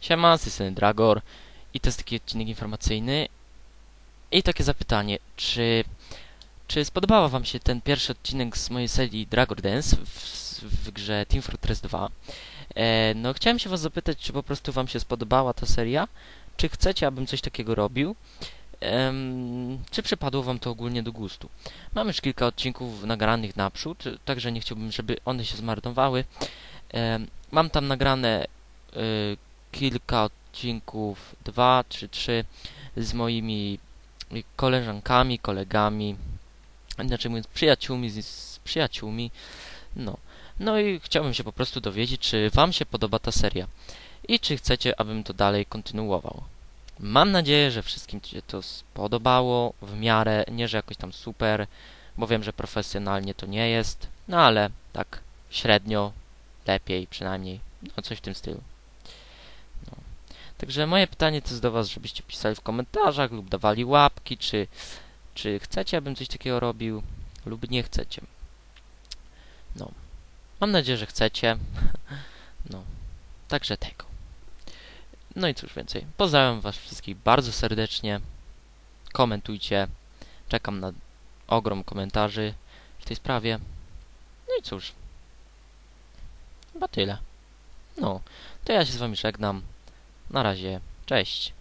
Siema, z Dragor i to jest taki odcinek informacyjny i takie zapytanie, czy, czy spodobał wam się ten pierwszy odcinek z mojej serii Dragor Dance w, w grze Team Fortress 2? E, no chciałem się was zapytać, czy po prostu wam się spodobała ta seria, czy chcecie, abym coś takiego robił, czy przypadło wam to ogólnie do gustu. Mam już kilka odcinków nagranych naprzód, także nie chciałbym, żeby one się zmarnowały. Mam tam nagrane y, kilka odcinków, dwa czy trzy, z moimi koleżankami, kolegami, inaczej mówiąc, przyjaciółmi, z, z przyjaciółmi. No. no i chciałbym się po prostu dowiedzieć, czy Wam się podoba ta seria i czy chcecie, abym to dalej kontynuował. Mam nadzieję, że wszystkim się to spodobało w miarę, nie że jakoś tam super, bo wiem, że profesjonalnie to nie jest, no ale tak średnio, lepiej przynajmniej, no coś w tym stylu. Także moje pytanie to jest do Was, żebyście pisali w komentarzach lub dawali łapki, czy, czy chcecie, abym coś takiego robił, lub nie chcecie. No. Mam nadzieję, że chcecie. No. Także tego. No i cóż więcej. Pozdrawiam Was wszystkich bardzo serdecznie. Komentujcie. Czekam na ogrom komentarzy w tej sprawie. No i cóż. Chyba tyle. No, to ja się z Wami żegnam. Na razie, cześć.